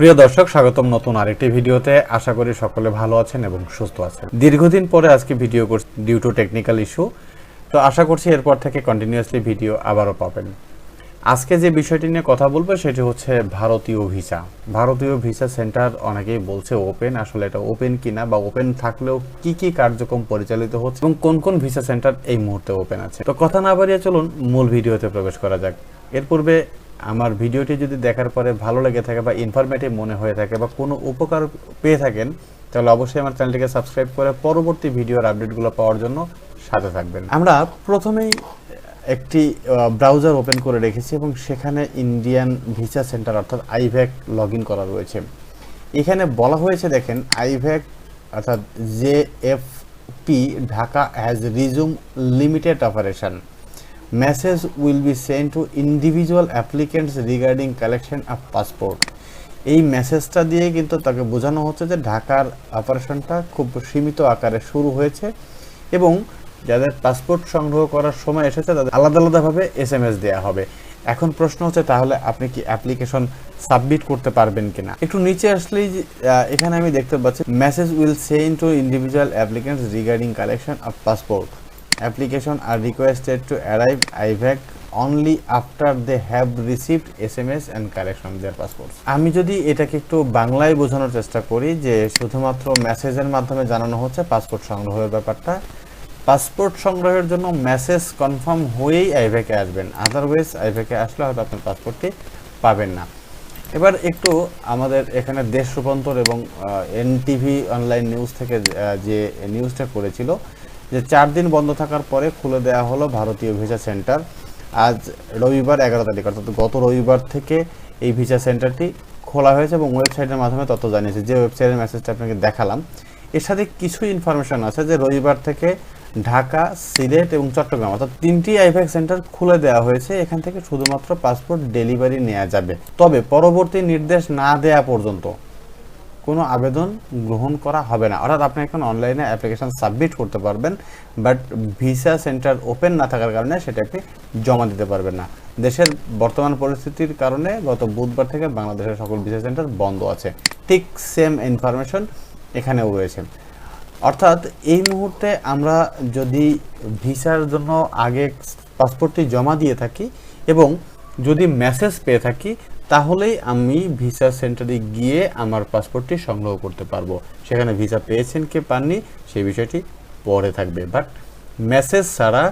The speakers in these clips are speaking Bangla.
প্রিয় দর্শক, স্বাগতম নতুন আরেকটি ভিডিওতে। আশা করি সকলে ভালো আছেন এবং সুস্থ আছেন। দীর্ঘদিন পরে আজকে ভিডিও করছি ডিউ টু টেকনিক্যাল ইস্যু তো আশা করছি এরপর থেকে কন্টিনিউয়াসলি ভিডিও আবারও পাবেন। আজকে যে বিষয়টি নিয়ে কথা বলব, সেটি হচ্ছে ভারতীয় ভিসা। ভারতীয় ভিসা সেন্টার অনেকেই বলছে ওপেন আসলে এটা ওপেন কিনা বা ওপেন থাকলেও কি কি কার্যক্রম পরিচালিত হচ্ছে এবং কোন কোন ভিসা সেন্টার এই মুহূর্তে ওপেন আছে। তো কথা না বাড়িয়ে চলুন, মূল ভিডিওতে প্রবেশ করা যাক। এর পূর্বে আমার ভিডিওটি যদি দেখার পরে ভালো লেগে থাকে বা ইনফরমেটিভ মনে হয়ে থাকে বা কোনো উপকার পেয়ে থাকেন, তাহলে অবশ্যই আমার চ্যানেলটিকে সাবস্ক্রাইব করে পরবর্তী ভিডিওর আপডেটগুলো পাওয়ার জন্য সাথে থাকবেন। আমরা প্রথমেই একটি ব্রাউজার ওপেন করে রেখেছি এবং সেখানে ইন্ডিয়ান ভিসা সেন্টার অর্থাৎ আইভ্যাক লগ ইন করা রয়েছে। এখানে বলা হয়েছে, দেখেন আইভ্যাক অর্থাৎ J F P Dhaka has resume limited operation message will be send to individual applicants regarding collection of passport এই মেসেজটা দিয়ে কিন্তু তাকে বোঝানো হচ্ছে যে ঢাকার অপারেশনটা খুব সীমিত আকারে শুরু হয়েছে এবং যাদের পাসপোর্ট সংগ্রহ করার সময় এসেছে তাদের আলাদা আলাদাভাবে এস এম এস দেওয়া হবে। এখন প্রশ্ন হচ্ছে, তাহলে আপনি কি অ্যাপ্লিকেশন সাবমিট করতে পারবেন কিনা? একটু নিচে আসলেই এখানে আমি দেখতে পাচ্ছি message will send to individual applicants regarding collection of passport application are requested to arrive IVAC only after they have received S M S and collection their passport আমি যদি এটাকে একটু বাংলায় বোঝানোর চেষ্টা করি যে শুধুমাত্র মেসেজের মাধ্যমে জানানো হচ্ছে পাসপোর্ট সংগ্রহের ব্যাপারটা পাসপোর্ট সংগ্রহের জন্য মেসেজ কনফার্ম হয়েই আইভ্যাকে আসবেন। আদারওয়াইজ আইভ্যাকে আসলে হয়তো আপনার পাসপোর্টটি পাবেন না। এবার একটু আমাদের এখানে দেশ রূপান্তর এবং এনটিভি অনলাইন নিউজ থেকে যে নিউজটা করেছিল যে চার দিন বন্ধ থাকার পরে খুলে দেওয়া হলো ভারতীয় ভিসা সেন্টার। আজ রবিবার এগারো তারিখ, অর্থাৎ গত রবিবার থেকে এই ভিসা সেন্টারটি খোলা হয়েছে এবং ওয়েবসাইটের মাধ্যমে তথ্য জানিয়েছে। যে ওয়েবসাইটের মেসেজটা আপনাকে দেখালাম, এর সাথে কিছু ইনফরমেশন আছে যে রবিবার থেকে ঢাকা, সিলেট এবং চট্টগ্রাম, অর্থাৎ তিনটি আইভ্যাক সেন্টার খুলে দেওয়া হয়েছে। এখান থেকে শুধুমাত্র পাসপোর্ট ডেলিভারি নেওয়া যাবে। তবে পরবর্তী নির্দেশ না দেয়া পর্যন্ত কোনো আবেদন গ্রহণ করা হবে না। অর্থাৎ আপনি এখন অনলাইনে অ্যাপ্লিকেশন সাবমিট করতে পারবেন বাট ভিসা সেন্টার ওপেন না থাকার কারণে সেটা আপনি জমা দিতে পারবেন না। দেশের বর্তমান পরিস্থিতির কারণে গত বুধবার থেকে বাংলাদেশের সকল ভিসা সেন্টার বন্ধ আছে। ঠিক সেম ইনফরমেশন এখানেও রয়েছে। অর্থাৎ এই মুহূর্তে আমরা যদি ভিসার জন্য আগে পাসপোর্টটি জমা দিয়ে থাকি এবং যদি মেসেজ পেয়ে থাকি, তাহলেই আমি ভিসা সেন্টারে গিয়ে আমার পাসপোর্টটি সংগ্রহ করতে পারব। সেখানে ভিসা পেয়েছেন কে পাননি, সেই বিষয়টি পরে থাকবে। বাট মেসেজ ছাড়া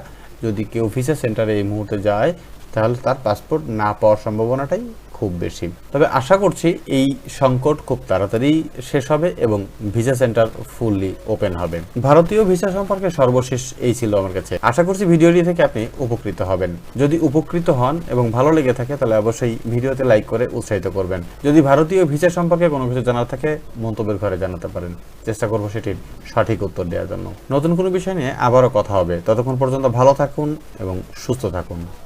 যদি কেউ ভিসা সেন্টারে এই মুহূর্তে যায়, তাহলে তার পাসপোর্ট না পাওয়ার সম্ভাবনাটাই খুব বেশি। তবে আশা করছি এই সংকট খুব তাড়াতাড়ি শেষ হবে এবং ভিসা সেন্টার ফুললি ওপেন হবে। ভারতীয় ভিসা সম্পর্কে সর্বশেষ এই ছিল আমার কাছে। আশা করছি ভিডিওটি থেকে আপনি উপকৃত হবেন। যদি উপকৃত হন এবং ভালো লেগে থাকে তাহলে অবশ্যই ভিডিওতে লাইক করে উৎসাহিত করবেন। যদি ভারতীয় ভিসা সম্পর্কে কোনো কিছু জানার থাকে, মন্তব্যের ঘরে জানাতে পারেন। চেষ্টা করব সেটির সঠিক উত্তর দেওয়ার জন্য। নতুন কোনো বিষয় নিয়ে আবারও কথা হবে। ততক্ষণ পর্যন্ত ভালো থাকুন এবং সুস্থ থাকুন।